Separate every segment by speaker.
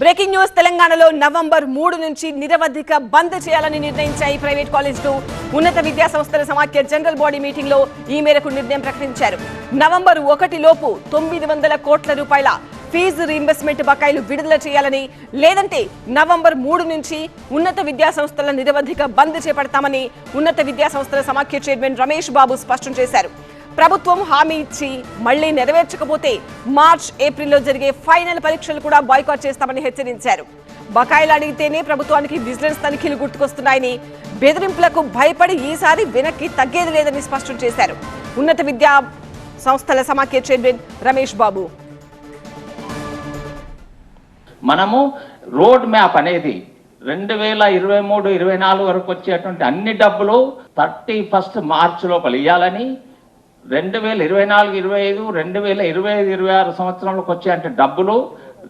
Speaker 1: Breaking news తెలంగాణలో November మూడు నుంచి నిరవధిక బంద్ చేయాలని నిర్ణయించాయి ప్రైవేట్ కాలేజీలు. ఉన్నత విద్యా సంస్థల సమాఖ్య జనరల్ బాడీ మీటింగ్లో ఈ మేరకు నిర్ణయం ప్రకటించారు. నవంబర్ ఒకటి లోపు తొమ్మిది వందల కోట్ల రూపాయల ఫీజు రీఇంబర్స్మెంట్ బకాయిలు విడుదల చేయాలని లేదంటే నవంబర్ మూడు నుంచి ఉన్నత విద్యా సంస్థల నిరవధిక బంద్ చేపడతామని ఉన్నత విద్యా సంస్థల సమాఖ్య చైర్మన్ రమేష్ బాబు స్పష్టం చేశారు. ప్రభుత్వం హామీ ఇచ్చి మళ్ళీ నెరవేర్చకపోతే మార్చ్ ఏప్రిల్లో జరిగే ఫైనల్ పరీక్షలు కూడా బాయ్కాట్ చేస్తామని హెచ్చరించారు. బకాయిలు అడిగితేనే ప్రభుత్వానికి విజిలెన్స్ తనిఖీలు గుర్తుకొస్తున్నాయని బెదిరింపులకు భయపడి ఈసారి వెనక్కి తగ్గేది లేదని స్పష్టం చేశారు. ఉన్నత విద్యా సంస్థల సమాఖ్య చైర్మన్ రమేష్ బాబు.
Speaker 2: మనము రోడ్ మ్యాప్ అనేది రెండు వేల ఇరవై మూడు ఇరవై నాలుగు వరకు వచ్చేటువంటి అన్ని డబ్బులు థర్టీ ఫస్ట్ మార్చ్ లోపల ఇవ్వాలని రెండు వేల ఇరవై నాలుగు ఇరవై ఐదు రెండు వేల ఇరవై ఐదు ఇరవై ఆరు సంవత్సరంలోకి వచ్చే డబ్బులు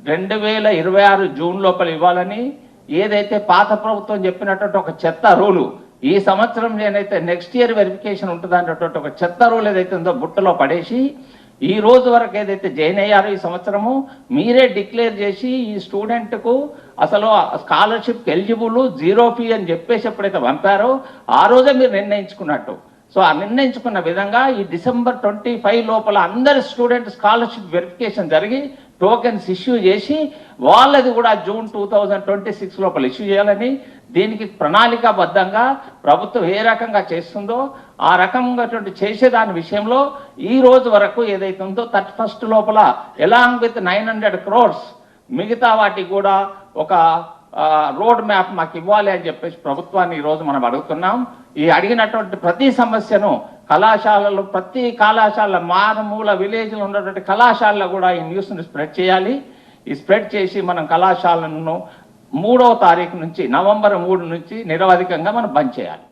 Speaker 2: రెండు వేల ఇరవై ఆరు జూన్ లోపల ఇవ్వాలని ఏదైతే పాత ప్రభుత్వం చెప్పినటువంటి ఒక చెత్త రూలు ఈ సంవత్సరం నేనైతే నెక్స్ట్ ఇయర్ వెరిఫికేషన్ ఉంటుంది అన్నటువంటి ఒక చెత్త రూల్ ఏదైతే ఉందో బుట్టలో పడేసి ఈ రోజు వరకు ఏదైతే జాయిన్ అయ్యారో ఈ సంవత్సరము మీరే డిక్లేర్ చేసి ఈ స్టూడెంట్కు అసలు స్కాలర్షిప్ ఎలిజిబుల్ జీరో ఫీ అని చెప్పేసి ఎప్పుడైతే పంపారో ఆ రోజే మీరు నిర్ణయించుకున్నట్టు. సో ఆ నిర్ణయించుకున్న విధంగా ఈ డిసెంబర్ ట్వంటీ ఫైవ్ లోపల అందరి స్టూడెంట్ స్కాలర్షిప్ వెరిఫికేషన్ జరిగి టోకెన్స్ ఇష్యూ చేసి వాళ్ళది కూడా June two thousand twenty six లోపల ఇష్యూ చేయాలని దీనికి ప్రణాళికాబద్ధంగా ప్రభుత్వం ఏ రకంగా చేస్తుందో ఆ రకంగా చేసేదాని విషయంలో ఈ రోజు వరకు ఏదైతే ఉందో థర్టీ ఫస్ట్ లోపల along with nine hundred crores మిగతా వాటికి కూడా ఒక రోడ్ మ్యాప్ మాకు ఇవ్వాలి అని చెప్పేసి ప్రభుత్వాన్ని ఈరోజు మనం అడుగుతున్నాం. ఈ అడిగినటువంటి ప్రతి సమస్యను కళాశాలలు ప్రతి కళాశాల మారుమూల విలేజ్లో ఉన్నటువంటి కళాశాలలో కూడా ఈ న్యూస్ని స్ప్రెడ్ చేయాలి. ఈ స్ప్రెడ్ చేసి మనం కళాశాలను మూడవ తారీఖు నుంచి నవంబర్ మూడు నుంచి నిరవధికంగా మనం బంద్ చేయాలి.